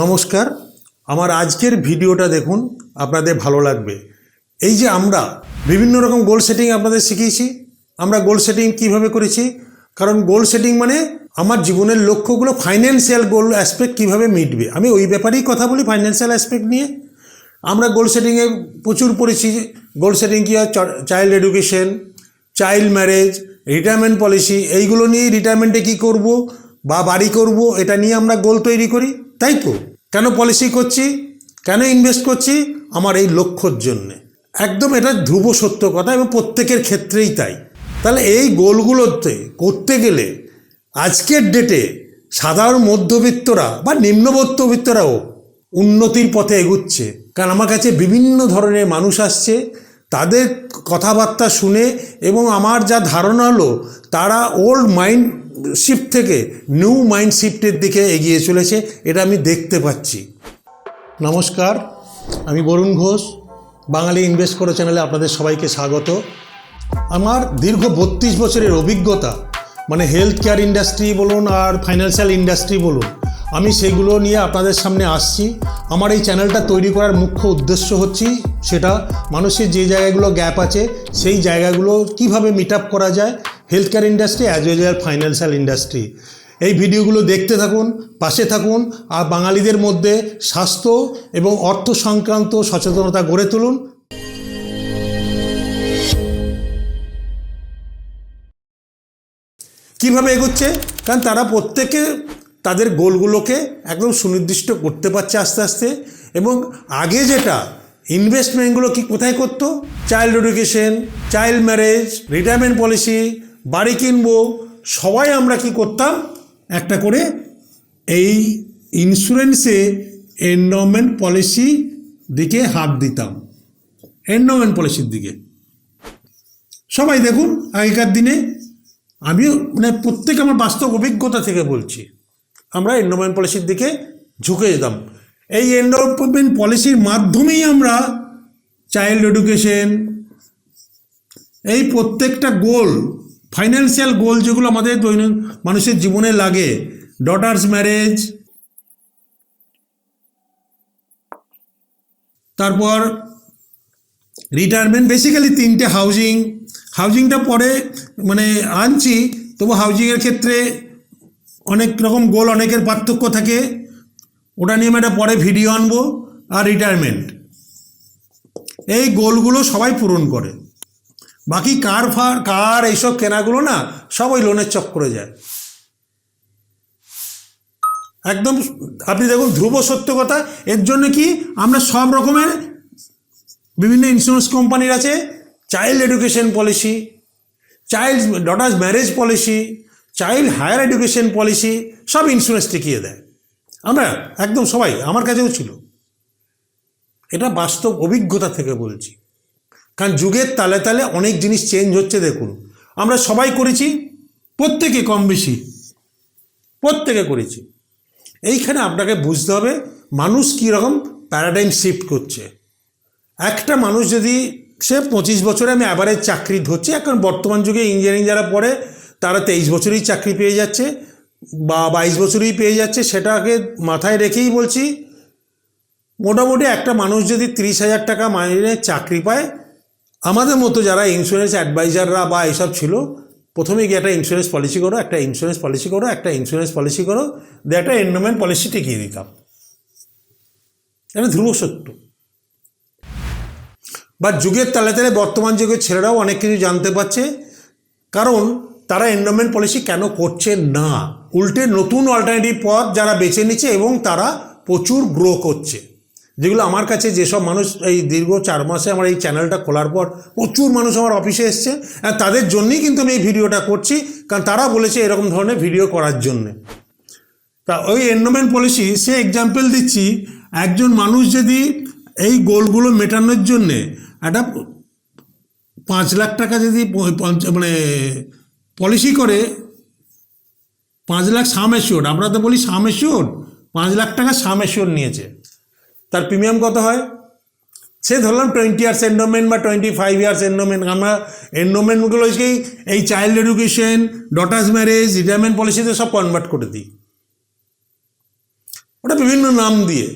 নমস্কার। আমার আজকের ভিডিওটা দেখুন, আপনাদের ভালো লাগবে। এই যে আমরা বিভিন্ন রকম গোল সেটিং আপনাদের শিখিয়েছি, আমরা গোল সেটিং কীভাবে করেছি? কারণ গোল সেটিং মানে আমার জীবনের লক্ষ্যগুলো ফাইন্যান্সিয়াল গোল অ্যাসপেক্ট কীভাবে মিটবে? আমি ওই ব্যাপারেই কথা বলি ফাইন্যান্সিয়াল অ্যাসপেক্ট নিয়ে। আমরা গোল সেটিংয়ে প্রচুর পড়েছি। গোল সেটিং কী হয়? Child education child marriage retirement policy এইগুলো নিয়ে রিটায়ারমেন্টে কী করব বা বাড়ি করব, এটা নিয়ে আমরা গোল তৈরি করি। তাই তো? কেন পলিসি করছি? কেন ইনভেস্ট করছি? আমার এই লক্ষ্যর জন্যে। একদম এটা ধ্রুব সত্য কথা এবং প্রত্যেকের ক্ষেত্রেই তাই। তাহলে এই গোলগুলোতে করতে গেলে আজকের ডেটে সাধারণ মধ্যবিত্তরা বা নিম্নমধ্যবিত্তরাও উন্নতির পথে এগুচ্ছে। কারণ আমার কাছে বিভিন্ন ধরনের মানুষ আসছে, তাদের কথাবার্তা শুনে এবং আমার যা ধারণা হলো, তারা ওল্ড মাইন্ড শিফট থেকে নিউ মাইন্ড শিফটের দিকে এগিয়ে চলেছে, এটা আমি দেখতে পাচ্ছি। নমস্কার, আমি বরুণ ঘোষ, বাঙালি ইনভেস্ট করো চ্যানেলে আপনাদের সবাইকে স্বাগত। আমার দীর্ঘ বত্রিশ বছরের অভিজ্ঞতা মানে হেলথ কেয়ার ইন্ডাস্ট্রি বলুন আর ফাইন্যান্সিয়াল ইন্ডাস্ট্রি বলুন, আমি সেগুলো নিয়ে আপনাদের সামনে আসছি। আমার এই চ্যানেলটা তৈরি করার মুখ্য উদ্দেশ্য হচ্ছে সেটা, মানুষের যে জায়গাগুলো গ্যাপ আছে, সেই জায়গাগুলো কীভাবে মিট আপ করা যায় health care industry as well as financial industry এই ভিডিওগুলো দেখতে থাকুন, পাশে থাকুন, আর বাঙালিদের মধ্যে স্বাস্থ্য এবং অর্থ সংক্রান্ত সচেতনতা গড়ে তুলুন। কীভাবে এগোচ্ছে? কারণ তারা প্রত্যেকে তাদের গোলগুলোকে একদম সুনির্দিষ্ট করতে পারছে আস্তে আস্তে। এবং আগে যেটা ইনভেস্টমেন্টগুলো কি কোথায় করতো? Child education child marriage retirement policy বাড়ি কিনবো, সবাই আমরা কি করতাম? একটা করে এই ইন্স্যুরেন্সে এন্ডোমেন্ট পলিসি দিকে হাত দিতাম। এন্ডোমেন্ট পলিসির দিকে। সবাই দেখুন, আগেকার দিনে আমিও মানে প্রত্যেক আমার বাস্তব অভিজ্ঞতা থেকে বলছি, আমরা এন্ডোমেন্ট পলিসির দিকে ঝুঁকে যেতাম। এই এন্ডোমেন্ট পলিসির মাধ্যমেই আমরা চাইল্ড এডুকেশন এই প্রত্যেকটা গোল ফাইন্যান্সিয়াল গোল যেগুলো আমাদের দৈনিক মানুষের জীবনে লাগে। ডটার্স ম্যারেজ তারপর রিটায়ারমেন্ট বেসিক্যালি তিনটে হাউজিং হাউজিংটা পরে মানে আনছি, তবু হাউজিংয়ের ক্ষেত্রে অনেক রকম গোল অনেকের পার্থক্য থাকে। ওটা নিয়ে আমি পরে ভিডিও আনব। আর রিটায়ারমেন্ট এই গোলগুলো সবাই পূরণ করে। বাকি কার ফার, কার এইসব কেনাগুলো না, সব ওই লোনের চক্করে যায়। একদম, আপনি দেখুন, ধ্রুব সত্য কথা, এর জন্য কি আমরা সব রকমের বিভিন্ন ইন্স্যুরেন্স কোম্পানির আছে child education policy child daughters marriage policy child higher education policy সব ইন্স্যুরেন্স টিকিয়ে দেয়। আমরা একদম সবাই, আমার কাছেও ছিল। এটা বাস্তব অভিজ্ঞতা থেকে বলছি। কারণ যুগের তালে তালে অনেক জিনিস চেঞ্জ হচ্ছে, দেখুন। আমরা সবাই করেছি, প্রত্যেকে কম বেশি। প্রত্যেকে করেছি। এইখানে আপনাকে বুঝতে হবে, মানুষ কীরকম প্যারাডাইম শিফট করছে। একটা মানুষ যদি, সে পঁচিশ বছরে আমি অ্যাভারেজ চাকরি ধরছি, এখন বর্তমান যুগে ইঞ্জিনিয়ারিং যারা পড়ে, তারা তেইশ বছরেই চাকরি পেয়ে যাচ্ছে, বা বাইশ বছরেই পেয়ে যাচ্ছে, সেটাকে মাথায় রেখেই বলছি, মোটামুটি একটা মানুষ যদি তিরিশ হাজার টাকা মাইনে চাকরি পায় আমাদের মতো যারা ইন্স্যুরেন্স অ্যাডভাইজাররা বা এসব ছিল প্রথমে গিয়ে একটা ইন্স্যুরেন্স পলিসি করো, একটা ইন্স্যুরেন্স পলিসি করো, একটা ইন্স্যুরেন্স পলিসি করো, দিয়ে একটা এন্ডোমেন্ট পলিসি টিকিয়ে দিতাম। এটা ধ্রুব সত্য। বা যুগের তালে তালে বর্তমান যুগের ছেলেরাও অনেক কিছু জানতে পারছে, কারণ তারা এন্ডোমেন্ট পলিসি কেন করছে না? উল্টে নতুন অল্টারনেটিভ পথ যারা বেছে নিচ্ছে এবং তারা প্রচুর গ্রো করছে। যেগুলো আমার কাছে যেসব মানুষ এই দীর্ঘ চার মাসে আমার এই চ্যানেলটা খোলার পর প্রচুর মানুষ আমার অফিসে এসছে। তাদের জন্যই কিন্তু আমি এই ভিডিওটা করছি, কারণ তারা বলেছে এরকম ধরনের ভিডিও করার জন্যে। তা ওই এন্ডোমেন্ট পলিসি, সে এক্সাম্পল দিচ্ছি, একজন মানুষ যদি এই গোলগুলো মেটানোর জন্যে একটা পাঁচ লাখ টাকা যদি মানে পলিসি করে, পাঁচ লাখ সাম এশিওর আমরা তো বলি সাম এশিওর পাঁচ লাখ টাকা সাম এশিওর নিয়েছে। তার প্রিমিয়াম কত হয়? সে ধরলাম টোয়েন্টি ইয়ার্স এন্ডোমেন্ট বা টোয়েন্টি ফাইভ ইয়ার্স এন্ডোমেন্ট আমরা এন্ডোমেন্টগুলোকেই এই child education daughters marriage retirement পলিসিতে সব কনভার্ট করে দিই। ওটা বিভিন্ন নাম দিয়ে।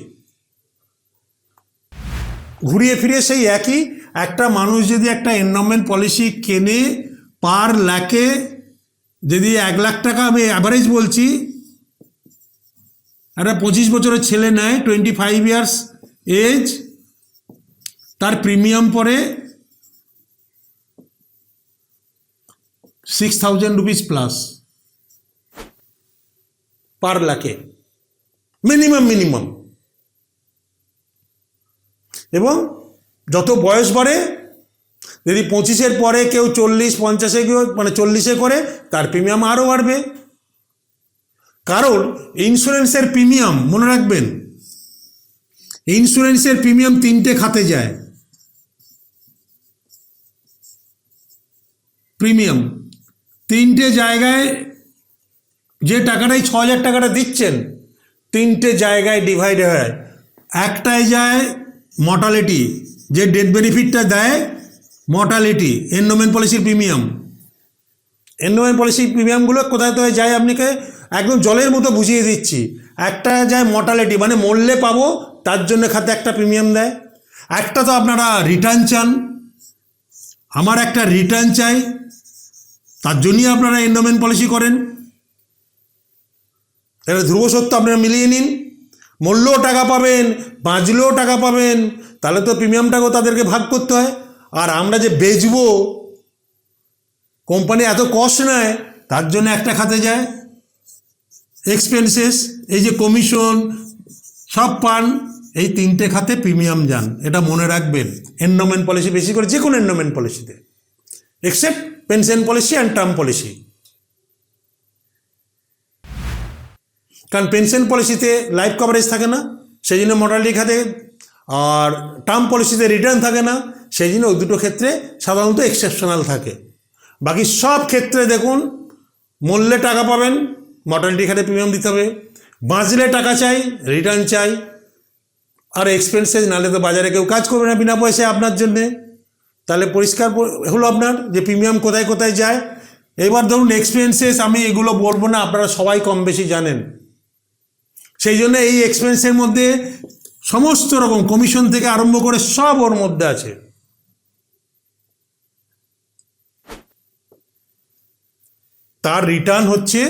ঘুরিয়ে ফিরিয়ে সেই একই, একটা মানুষ যদি একটা এনরমেন্ট পলিসি কেনে, পার লাখে যদি এক লাখ টাকা আমি অ্যাভারেজ বলছি একটা পঁচিশ বছরের ছেলে নেয় টোয়েন্টি ফাইভ ইয়ার্স এজ তার প্রিমিয়াম পরে six thousand rupees plus per লাখে মিনিমাম মিনিমাম এবং যত বয়স বাড়ে, যদি পঁচিশের পরে কেউ চল্লিশ, পঞ্চাশে মানে চল্লিশে করে, তার প্রিমিয়াম আরও বাড়বে। কারণ ইন্স্যুরেন্সের প্রিমিয়াম মনে রাখবেন ইন্স্যুরেন্সের প্রিমিয়াম তিনটে খাতে যায়। প্রিমিয়াম তিনটে জায়গায় যে টাকাটাই ছ হাজার টাকাটা দিচ্ছেন, তিনটে জায়গায় ডিভাইড হয় একটাই যায় মর্টালিটি যে ডেথ বেনিফিটটা দেয় মর্টালিটি এন্ডোমেন্ট পলিসির প্রিমিয়াম এন্ডোমেন্ট পলিসির প্রিমিয়ামগুলো কোথায় কোথায় যায় আপনাকে একদম জলের মতো বুঝিয়ে দিচ্ছি। একটা যায় মর্টালিটি মানে মরলে পাবো, তার জন্য খাতে একটা প্রিমিয়াম দেয়। একটা তো আপনারা রিটার্ন চান। আমার একটা রিটার্ন চাই। তার জন্যই আপনারা এন্ডোমেন্ট পলিসি করেন। এটা ধ্রুব সত্য আপনারা মিলিয়ে নিন। মূল্যও টাকা পাবেন, বাঁচলেও টাকা পাবেন, তাহলে তো প্রিমিয়ামটাকেও তাদেরকে ভাগ করতে হয়। আর আমরা যে বেচবো কোম্পানি এত কষ্ট নেয়, তার জন্য একটা খাতে যায়। এক্সপেন্সেস এই যে কমিশন সব পান, এই তিনটে খাতে প্রিমিয়াম যান। এটা মনে রাখবেন এন্ডোমেন্ট পলিসি বেশি করে যে কোনো এন্ডোমেন্ট পলিসিতে except pension policy and term policy কারণ পেনশন পলিসিতে লাইফ কভারেজ থাকে না সেই জন্য মর্টালিটি খাতে, আর টার্ম পলিসিতে রিটার্ন থাকে না সেই জন্য ওই দুটো ক্ষেত্রে সাধারণত এক্সেপশনাল থাকে। বাকি সব ক্ষেত্রে দেখুন, মূল্যে টাকা পাবেন মর্টালিটি খাতে প্রিমিয়াম দিতে হবে। বাঁচলে টাকা চাই রিটার্ন চাই। আর এক্সপেন্সেস নাহলে তো বাজারে কেউ কাজ করবে না বিনা পয়সায় আপনার জন্যে। তাহলে পরিষ্কার হলো আপনার যে প্রিমিয়াম কোথায় কোথায় যায়। এবার ধরুন এক্সপেন্সেস আমি এগুলো বলব না, আপনারা সবাই কম বেশি জানেন। সেই জন্য এই এক্সপেন্সের মধ্যে সমস্ত রকম কমিশন থেকে আরম্ভ করে সব ওর মধ্যে আছে। তার রিটার্ন হচ্ছে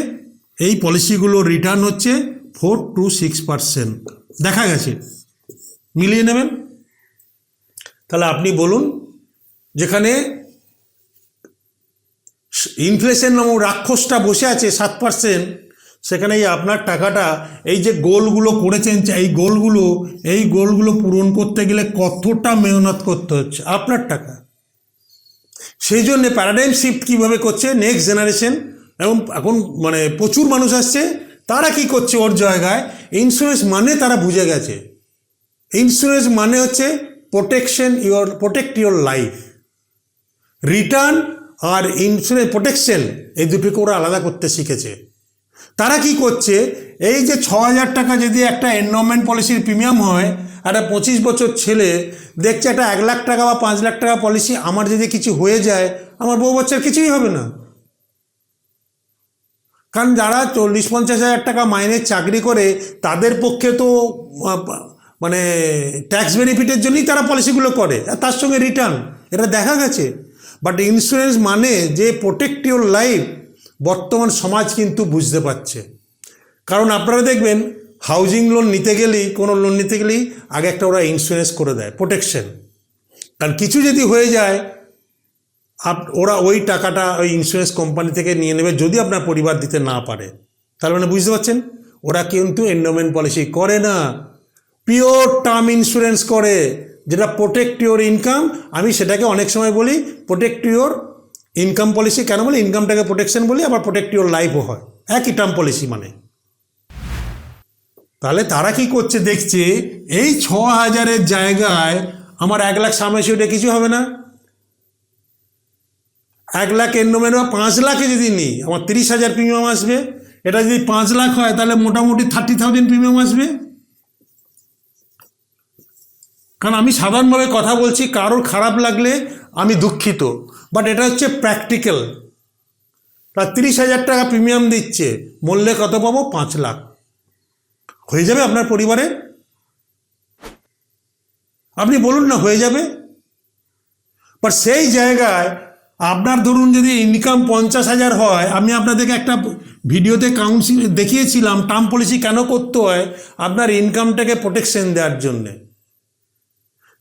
এই পলিসিগুলোর রিটার্ন হচ্ছে ফোর টু সিক্স পার্সেন্ট দেখা গেছে। মিলিয়ে নেবেন? তাহলে আপনি বলুন, যেখানে ইনফ্লেশন নামক রাক্ষসটা বসে আছে সাত পার্সেন্ট সেখানে এই আপনার টাকাটা, এই যে গোলগুলো করেছেন, এই গোলগুলো এই গোলগুলো পূরণ করতে গেলে কতটা মেহনত করতে হচ্ছে? আপনার টাকা। সেই জন্যে প্যারাডাইম শিফট কীভাবে করছে? নেক্সট জেনারেশন এবং এখন মানে প্রচুর মানুষ আসছে, তারা কি করছে ওর জায়গায়? ইন্স্যুরেন্স মানে তারা বুঝে গেছে। ইন্স্যুরেন্স মানে হচ্ছে protection your protect your life return R insurance protection এই দুটোকে ওরা আলাদা করতে শিখেছে। তারা কি করছে? এই যে ছ হাজার টাকা যদি একটা এনরমেন্ট পলিসির প্রিমিয়াম হয়, একটা পঁচিশ বছর ছেলে দেখছে একটা এক লাখ টাকা বা পাঁচ লাখ টাকা পলিসি আমার যদি কিছু হয়ে যায়, আমার বউ বাচ্চার কিছুই হবে না। কারণ যারা চল্লিশ পঞ্চাশ হাজার টাকা মাইনের চাকরি করে, তাদের পক্ষে তো মানে ট্যাক্স বেনিফিটের জন্যই তারা পলিসিগুলো করে। আর তার সঙ্গে রিটার্ন এটা দেখা গেছে। বাট ইন্স্যুরেন্স মানে যে প্রোটেক্ট ইউর লাইফ বর্তমান সমাজ কিন্তু বুঝতে পারছে। কারণ আপনারা দেখবেন হাউজিং লোন নিতে গেলেই, কোনো লোন নিতে গেলেই, আগে একটা ওরা ইন্স্যুরেন্স করে দেয় প্রোটেকশন কারণ কিছু যদি হয়ে যায় আপ ওরা ওই টাকাটা ওই ইন্স্যুরেন্স কোম্পানি থেকে নিয়ে নেবে যদি আপনার পরিবার দিতে না পারে। তার মানে বুঝতে পারছেন? ওরা কিন্তু এন্ডোমেন্ট পলিসি করে না। পিওর টার্ম ইন্স্যুরেন্স করে, যেটা প্রোটেক্ট ইউর ইনকাম আমি সেটাকে অনেক সময় বলি প্রোটেক্ট ইউর ইনকাম পলিসি কেন বলি? ইনকামটাকে প্রোটেকশন বলি, আবার প্রোটেক্ট ইউর লাইফও হয়। একই টার্ম পলিসি মানে। তাহলে তারা কি করছে দেখছে, এই ছ হাজারের জায়গায় আমার এক লাখ সামনে কিছু হবে না। এক লাখ এন্ডোমেন্ট বা পাঁচ লাখে যদি নিই, আমার তিরিশ হাজার প্রিমিয়াম আসবে। এটা যদি পাঁচ লাখ হয়, তাহলে মোটামুটি থার্টি থাউজেন্ড প্রিমিয়াম আসবে। কারণ আমি সাধারণভাবে কথা বলছি, কারোর খারাপ লাগলে আমি দুঃখিত। বাট এটা হচ্ছে প্র্যাকটিক্যাল তার তিরিশ হাজার টাকা প্রিমিয়াম দিচ্ছে মূল্যে কত পাবো? পাঁচ লাখ। হয়ে যাবে আপনার পরিবারে? আপনি বলুন না, হয়ে যাবে? বাট সেই জায়গায় আপনার ধরুন যদি ইনকাম পঞ্চাশ হাজার হয়, আমি আপনাদেরকে একটা ভিডিওতে কাউন্সিল দেখিয়েছিলাম টার্ম পলিসি কেন করতে হয়, আপনার ইনকামটাকে প্রোটেকশন দেওয়ার জন্যে।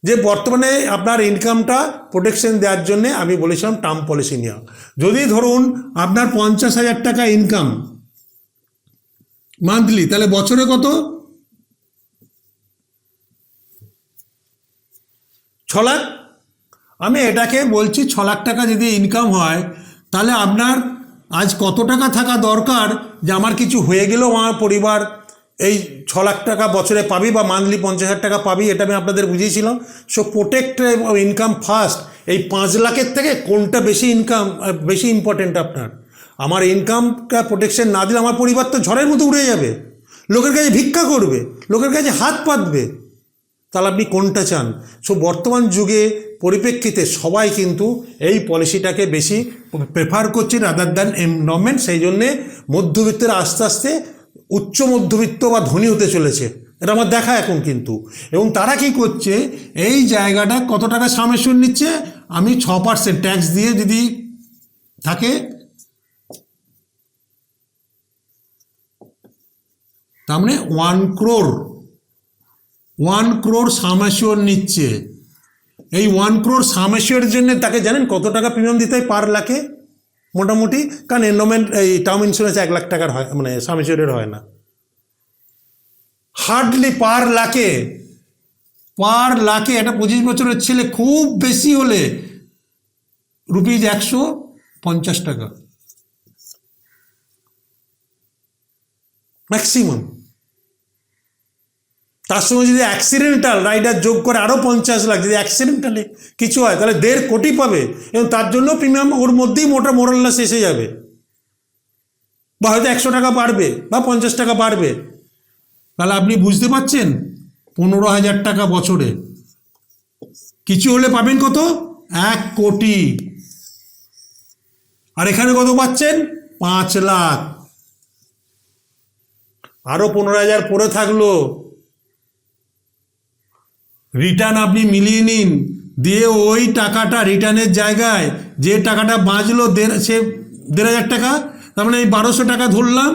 যে বর্তমানে আপনার ইনকামটা প্রোটেকশন দেওয়ার জন্যে আমি বলেছিলাম টার্ম পলিসি নেওয়া। যদি ধরুন আপনার পঞ্চাশ হাজার টাকা ইনকাম মান্থলি তাহলে বছরে কত? ছ লাখ? আমি এটাকে বলছি ছ লাখ টাকা যদি ইনকাম হয়, তাহলে আপনার আজ কত টাকা থাকা দরকার যে আমার কিছু হয়ে গেলেও আমার পরিবার এই ছ লাখ টাকা বছরে পাবি বা মান্থলি পঞ্চাশ হাজার টাকা পাবি, এটা আমি আপনাদের বুঝিয়েছিলাম। সো প্রোটেক্ট ইনকাম ফার্স্ট এই পাঁচ লাখের থেকে কোনটা বেশি ইনকাম বেশি ইম্পর্টেন্ট আপনার? আমার ইনকামটা প্রোটেকশন না দিলে আমার পরিবার তো ঝড়ের মতো উড়ে যাবে। লোকের কাছে ভিক্ষা করবে, লোকের কাছে হাত পাতবে। তাহলে আপনি কোনটা চান? সো বর্তমান যুগে পরিপ্রেক্ষিতে সবাই কিন্তু এই পলিসিটাকে বেশি প্রেফার করছে রাদার দ্যান এনভারনমেন্ট সেই জন্যে মধ্যবিত্তের আস্তে আস্তে উচ্চ মধ্যবিত্ত বা ধনী হতে চলেছে। এটা আমার দেখা এখন কিন্তু। এবং তারা কি করছে? এই জায়গাটা কত টাকা সামেশন নিচ্ছে? আমি ছ পার্সেন্ট ট্যাক্স দিয়ে যদি থাকে, তার মানে one crore one crore sum assured নিচ্ছে। এই ওয়ান ক্রোর সামেশিওরের জন্য তাকে জানেন কত টাকা প্রিমিয়াম দিতে হয় পার লাখে? মোটামুটি। কারণ এন্ডোমেন্ট এই টার্ম ইন্স্যুরেন্স এক লাখ টাকার হয় মানে সামেশিওরের হয় না। হার্ডলি পার লাখে পার লাখে একটা পঁচিশ বছরের ছেলে খুব বেশি হলে রুপিজ একশো পঞ্চাশ টাকা। ম্যাক্সিমাম তার সঙ্গে যদি অ্যাক্সিডেন্টাল রাইডার যোগ করে আরও পঞ্চাশ লাখ, যদি অ্যাক্সিডেন্টালি কিছু হয়, তাহলে দেড় কোটি পাবে। এবং তার জন্য প্রিমিয়াম ওর মধ্যেই মোটা মোরাল্লাস এসে যাবে। বা হয়তো একশো টাকা বাড়বে বা পঞ্চাশ টাকা বাড়বে। তাহলে আপনি বুঝতে পারছেন? পনেরো হাজার টাকা বছরে। কিছু হলে পাবেন কত? এক কোটি। আর এখানে কত পাচ্ছেন? পাঁচ লাখ। আরও পনেরো হাজার পরে থাকল। রিটার্ন আপনি মিলিয়ে নিন। দিয়ে ওই টাকাটা রিটার্নের জায়গায় যে টাকাটা বাঁচলো সে দেড় হাজার টাকা, তার মানে এই বারোশো টাকা ধরলাম,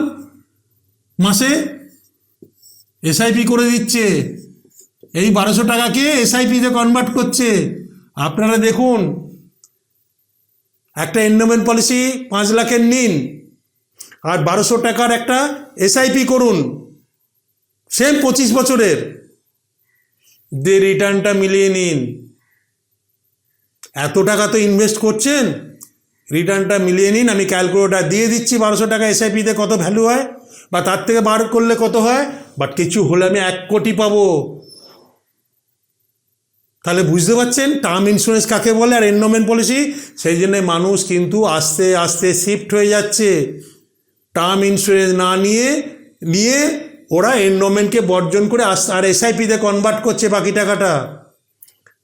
মাসে এসআইপি করে দিচ্ছে। এই বারোশো টাকাকে এসআইপিতে কনভার্ট করছে। আপনারা দেখুন, একটা এন্ডোমেন্ট পলিসি পাঁচ লাখের নিন। আর বারোশো টাকার একটা এসআইপি করুন। সেম পঁচিশ বছরের। দিয়ে রিটার্নটা মিলিয়ে নিন। এত টাকা তো ইনভেস্ট করছেন? রিটার্নটা মিলিয়ে নিন, আমি ক্যালকুলেটার দিয়ে দিচ্ছি বারোশো টাকা এসআইপিতে কত ভ্যালু হয়, বা তার থেকে বার করলে কত হয় বাট কিছু হলে আমি এক কোটি পাবো। তাহলে বুঝতে পারছেন? টার্ম ইন্স্যুরেন্স কাকে বলে আর এন্ডোমেন্ট পলিসি সেই জন্যে মানুষ কিন্তু আস্তে আস্তে শিফট হয়ে যাচ্ছে। টার্ম ইন্স্যুরেন্স না নিয়ে নিয়ে ওরা এন্ডোমেন্টকে বর্জন করে আস আর এসআইপিতে কনভার্ট করছে বাকি টাকাটা।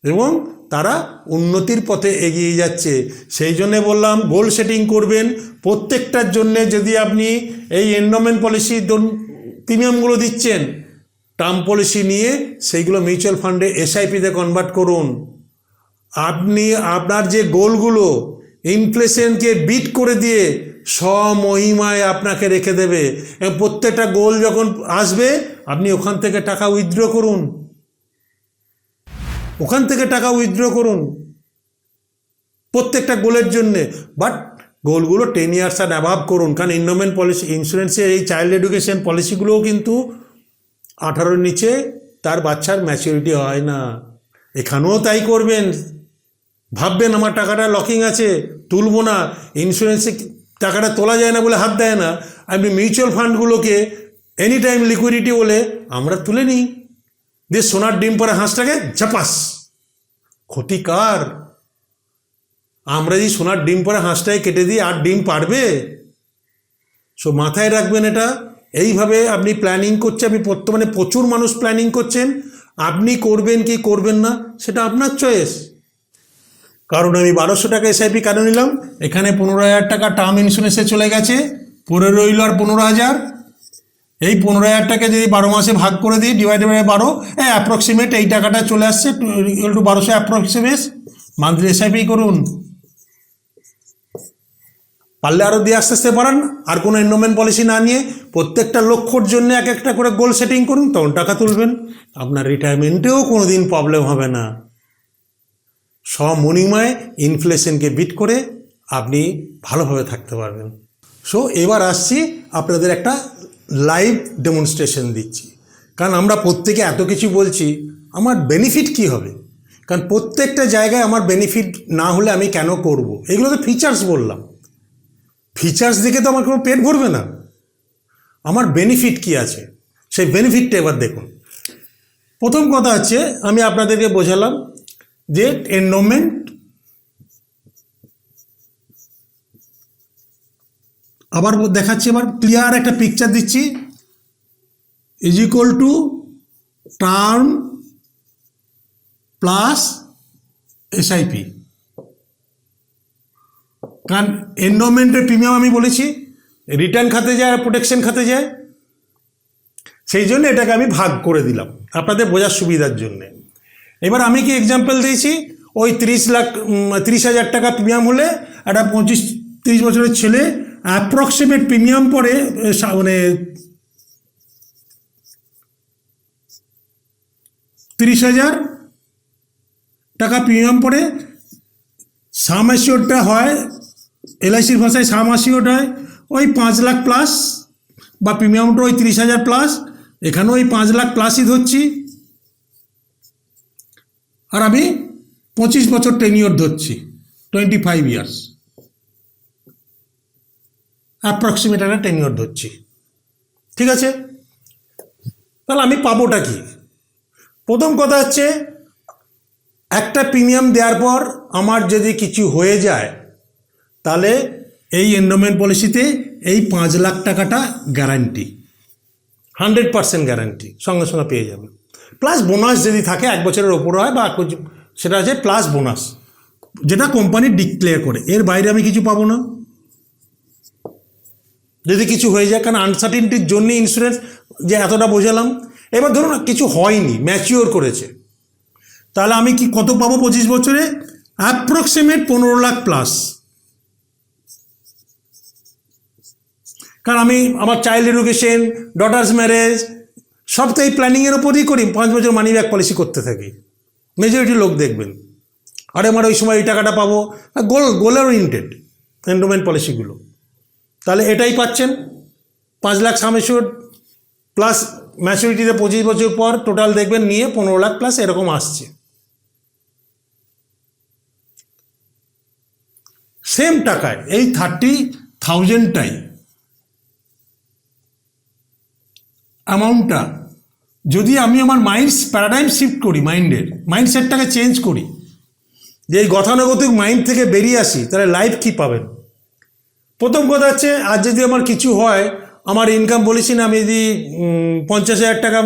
এবং তারা উন্নতির পথে এগিয়ে যাচ্ছে। সেই জন্যে বললাম গোল সেটিং করবেন। প্রত্যেকটার জন্যে যদি আপনি এই এন্ডোমেন্ট পলিসি প্রিমিয়ামগুলো দিচ্ছেন টার্ম পলিসি নিয়ে সেইগুলো মিউচুয়াল ফান্ডে এসআইপিতে কনভার্ট করুন। আপনি আপনার যে গোলগুলো ইনফ্লেশনকে বিট করে দিয়ে স্বমহিমায় আপনাকে রেখে দেবে। প্রত্যেকটা গোল যখন আসবে, আপনি ওখান থেকে টাকা উইথড্র করুন। ওখান থেকে টাকা উইথড্র করুন। প্রত্যেকটা গোলের জন্যে। বাট গোলগুলো টেন ইয়ার্স আর অ্যাভাব করুন। কারণ ইন্ডোমেন্ট পলিসি ইন্স্যুরেন্সের এই চাইল্ড এডুকেশন পলিসিগুলোও কিন্তু আঠারোর নিচে তার বাচ্চার ম্যাচুরিটি হয় না। এখানেও তাই করবেন। ভাববেন, আমার টাকাটা লকিং আছে, তুলবো না। ইন্স্যুরেন্সে টাকাটা তোলা যায় না বলে হাত দেয় না। আপনি মিউচুয়াল ফান্ডগুলোকে এনি টাইম লিকুইডিটি বলে আমরা তুলে নিই। দিয়ে সোনার ডিম পরে হাঁসটাকে ঝাপাস। ক্ষতিকার আমরা যদি সোনার ডিম পরে হাঁসটাকে কেটে দিই, আর ডিম পারবে সো মাথায় রাখবেন এটা। এইভাবে আপনি প্ল্যানিং করছে আপনি বর্তমানে প্রচুর মানুষ প্ল্যানিং করছেন। আপনি করবেন কি করবেন না, সেটা আপনার চয়েস কারণ আমি বারোশো টাকা এসআইপি কেন নিলাম? এখানে পনেরো হাজার টাকা টার্ম ইন্স্যুরেন্সে চলে গেছে, পরে রইল আর পনেরো হাজার। এই পনেরো হাজার টাকা যদি বারো মাসে ভাগ করে দিই ডিভাইডেড বাই বারো এই অ্যাপ্রক্সিমেট এই টাকাটা চলে আসছে একটু বারোশো অ্যাপ্রক্সিমেট মান্থলি এসআইপি করুন। পারলে আরও দিয়ে আস্তে আস্তে পারেন আর কোনো এন্ডোমেন্ট পলিসি না নিয়ে প্রত্যেকটা লক্ষ্যর জন্য এক একটা করে গোল সেটিং করুন, তখন টাকা তুলবেন। আপনার রিটায়ারমেন্টেও কোনো দিন প্রবলেম হবে না। স্বমণিময় ইনফ্লেশনকে বিট করে আপনি ভালোভাবে থাকতে পারবেন। সো এবার আসছি আপনাদের একটা লাইভ ডেমনস্ট্রেশন দিচ্ছি। কারণ আমরা প্রত্যেকে এত কিছু বলছি, আমার বেনিফিট কি হবে? কারণ প্রত্যেকটা জায়গায় আমার বেনিফিট না হলে আমি কেন করব? এগুলো তো ফিচার্স বললাম। ফিচার্স দেখে তো আমার কোনো পেট ভরবে না। আমার বেনিফিট কি আছে? সেই বেনিফিটটা এবার দেখুন। প্রথম কথা হচ্ছে, আমি আপনাদেরকে বোঝালাম যে এন্ডোমেন্ট আবার দেখাচ্ছি এবার ক্লিয়ার একটা পিকচার দিচ্ছি। Is equal to term plus SIP কারণ এন্ডোমেন্টের প্রিমিয়াম আমি বলেছি রিটার্ন খাতে যায় আর প্রোটেকশন খাতে যায়। সেই জন্য এটাকে আমি ভাগ করে দিলাম। আপনাদের বোঝার সুবিধার জন্যে। এবার আমি কি এক্সাম্পল দিয়েছি? ওই তিরিশ লাখ তিরিশ হাজার টাকা প্রিমিয়াম হলে একটা পঁচিশ, তিরিশ বছরের ছেলে অ্যাপ্রক্সিমেট প্রিমিয়াম পড়ে মানে তিরিশ হাজার টাকা প্রিমিয়াম পড়ে সাম হয়, এলআইসির ভাষায় সাম হয়, ওই পাঁচ লাখ প্লাস বা প্রিমিয়ামটা ওই তিরিশ হাজার প্লাস এখানেও ওই পাঁচ লাখ প্লাসই ধরছি। আর আমি পঁচিশ বছর টেনিওর ধরছি টোয়েন্টি ফাইভ ইয়ার্স অ্যাপ্রক্সিমেট একটা টেনিওর ধরছি। ঠিক আছে? তাহলে আমি পাবোটা কি? প্রথম কথা হচ্ছে, একটা প্রিমিয়াম দেওয়ার পর আমার যদি কিছু হয়ে যায়, তাহলে এই এন্ডোমেন্ট পলিসিতে এই পাঁচ লাখ টাকাটা গ্যারান্টি হান্ড্রেড পার্সেন্ট গ্যারান্টি সঙ্গে সঙ্গে পেয়ে যাবে প্লাস বোনাস যদি থাকে, এক বছরের ওপরে হয় বা সেটা আছে প্লাস বোনাস যেটা কোম্পানি ডিক্লেয়ার করে, এর বাইরে আমি কিছু পাবো না। যদি কিছু হয়ে যায়, কারণ আনসার্টিনটির জন্য ইন্স্যুরেন্স যে এতটা বোঝালাম। এবার ধরুন, কিছু হয়নি ম্যাচিওর করেছে। তাহলে আমি কি কত পাবো পঁচিশ বছরে? অ্যাপ্রক্সিমেট পনেরো লাখ প্লাস কারণ আমি আমার চাইল্ড এডুকেশন ডটার্স ম্যারেজ সব তো এই প্ল্যানিংয়ের ওপরই করি, পাঁচ বছর মানি ব্যাক পলিসি করতে থাকি। মেজরিটি লোক দেখবেন। আরে আমার ওই সময় এই টাকাটা পাবো। গোল গোলের ওরিয়েন্টেড এন্ডোমেন্ট পলিসিগুলো তাহলে এটাই পাচ্ছেন। পাঁচ লাখ সামেশোর প্লাস ম্যাচুরিটিতে পঁচিশ বছর পর টোটাল দেখবেন নিয়ে পনেরো লাখ প্লাস এরকম আসছে। সেম টাকায়, এই থার্টি থাউজেন্ডটাই অ্যামাউন্টটা যদি আমি আমার মাইন্ড প্যারাডাইম শিফট করি মাইন্ডের মাইন্ডসেটটাকে চেঞ্জ করি, যে এই গতানুগতিক মাইন্ড থেকে বেরিয়ে আসি, তাহলে লাইফ কী পাবেন? প্রথম কথা হচ্ছে, আজ যদি আমার কিছু হয়, আমার ইনকাম বলেছি না, আমি যদি পঞ্চাশ হাজার টাকা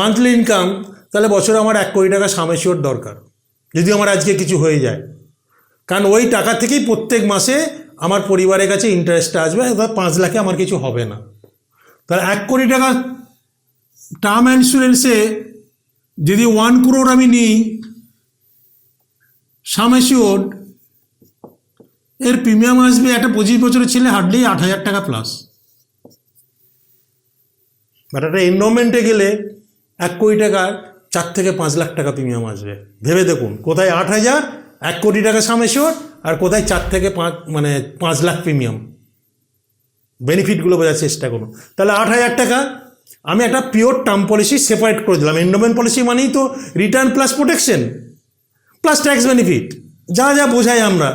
মান্থলি ইনকাম তাহলে বছরে আমার এক কোটি টাকা সামেশিওর দরকার, যদি আমার আজকে কিছু হয়ে যায়। কারণ ওই টাকা থেকেই প্রত্যেক মাসে আমার পরিবারের কাছে ইন্টারেস্টটা আসবে পাঁচ লাখে আমার কিছু হবে না। তাহলে এক কোটি টাকা টার্ম ইন্স্যুরেন্সে যদি ওয়ান ক্রোর আমি নিই সামেশিওর এর প্রিমিয়াম আসবে একটা পঁচিশ বছরের ছেলে হার্ডলি আট হাজার টাকা প্লাস বাট একটা এন্ডোমেন্টে গেলে এক কোটি টাকার চার থেকে পাঁচ লাখ টাকা প্রিমিয়াম আসবে ভেবে দেখুন কোথায় আট হাজার এক কোটি টাকা সামেশোর আর কোথায় চার থেকে পাঁচ মানে পাঁচ লাখ প্রিমিয়াম বেনিফিটগুলো বোঝার চেষ্টা করুন। তাহলে আট হাজার টাকা আমি একটা পিওর টার্ম পলিসি সেপারেট করে দিলাম। এন্ডোমেন্ট পলিসি মানেই তো return plus protection plus tax benefit যা যা বোঝাই আমরা।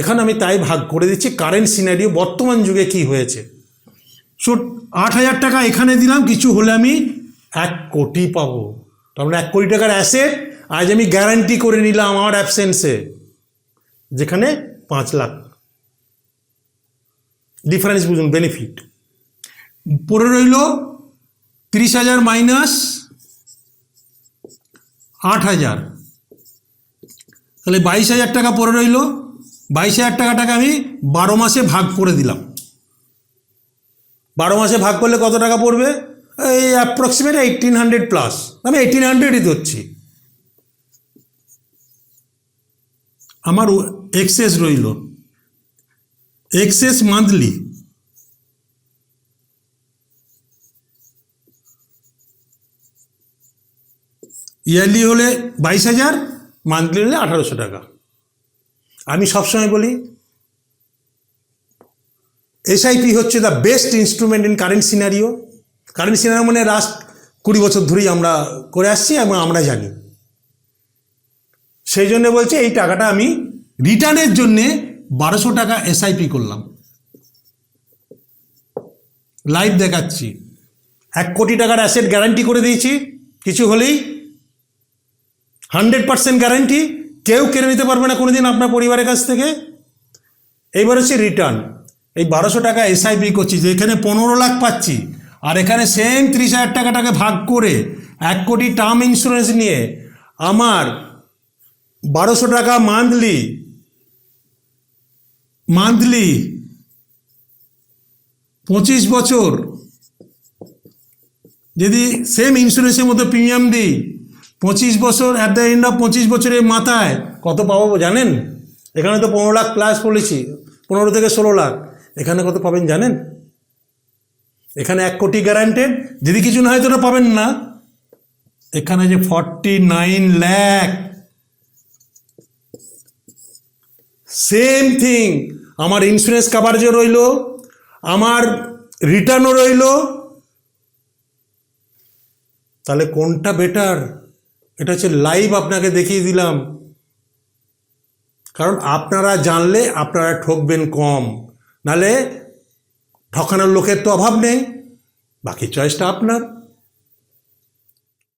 এখানে আমি তাই ভাগ করে দিচ্ছি কারেন্ট সিনারিও বর্তমান যুগে কি হয়েছে। সো আট হাজার টাকা এখানে দিলাম, কিছু হলে আমি এক কোটি পাবো। তার মানে এক কোটি টাকার অ্যাসেট আজ আমি গ্যারান্টি করে নিলাম আমার অ্যাবসেন্সে যেখানে পাঁচ লাখ। ডিফারেন্স বুঝুন বেনিফিট পড়ে রইল তিরিশ হাজার মাইনাস আট হাজার। তাহলে বাইশ হাজার টাকা পড়ে রইল। বাইশ হাজার টাকাটাকে আমি বারো মাসে ভাগ করে দিলাম। বারো মাসে ভাগ করলে কত টাকা পড়বে? এই অ্যাপ্রক্সিমেট এইটিন হান্ড্রেড প্লাস আমি এইটিন হান্ড্রেডই ধরছি। আমার এক্সেস রইল। এক্সেস মান্থলি ইয়ারলি হলে বাইশ হাজার, মান্থলি হলে আঠারোশো টাকা। আমি সবসময় বলি এসআইপি হচ্ছে the best instrument in current scenario current scenario মানে লাস্ট কুড়ি বছর ধরেই আমরা করে আসছি এবং আমরা জানি। সেই জন্য বলছে এই টাকাটা আমি রিটার্নের জন্যে বারোশো টাকা এসআইপি করলাম। লাইভ দেখাচ্ছি। এক কোটি টাকার অ্যাসেট গ্যারান্টি করে দিয়েছি। কিছু হলেই হান্ড্রেড পার্সেন্ট গ্যারান্টি, কেউ কেড়ে নিতে পারবে না কোনোদিন আপনার পরিবারের কাছ থেকে। এইবার হচ্ছে রিটার্ন এই বারোশো টাকা এসআইপি করছি, যে এখানে পনেরো লাখ পাচ্ছি, আর এখানে সেম ত্রিশ হাজার টাকাটাকে ভাগ করে এক কোটি টার্ম ইন্স্যুরেন্স নিয়ে আমার বারোশো টাকা মান্থলি মান্থলি পঁচিশ বছর যদি সেম ইন্স্যুরেন্সের মধ্যে প্রিমিয়াম দিই পঁচিশ বছর অ্যাট দ্য এন্ড অফ পঁচিশ বছরের মাথায় কত পাবো জানেন? এখানে তো পনেরো লাখ প্লাস বলেছি পনেরো থেকে ষোলো লাখ। এখানে কত পাবেন জানেন? এখানে এক কোটি গ্যারান্টেড যদি কিছু না হয় তো পাবেন না। এখানে যে forty nine lakh same thing আমার ইন্স্যুরেন্স কাভারেজও রইল। আমার রিটার্নও রইল। তাহলে কোনটা বেটার এটা হচ্ছে লাইভ আপনাকে দেখিয়ে দিলাম। কারণ আপনারা জানলে আপনারা ঠকবেন কম। নালে ঠকানোর লোকের তো অভাব নেই, বাকি চয়েসটা আপনার।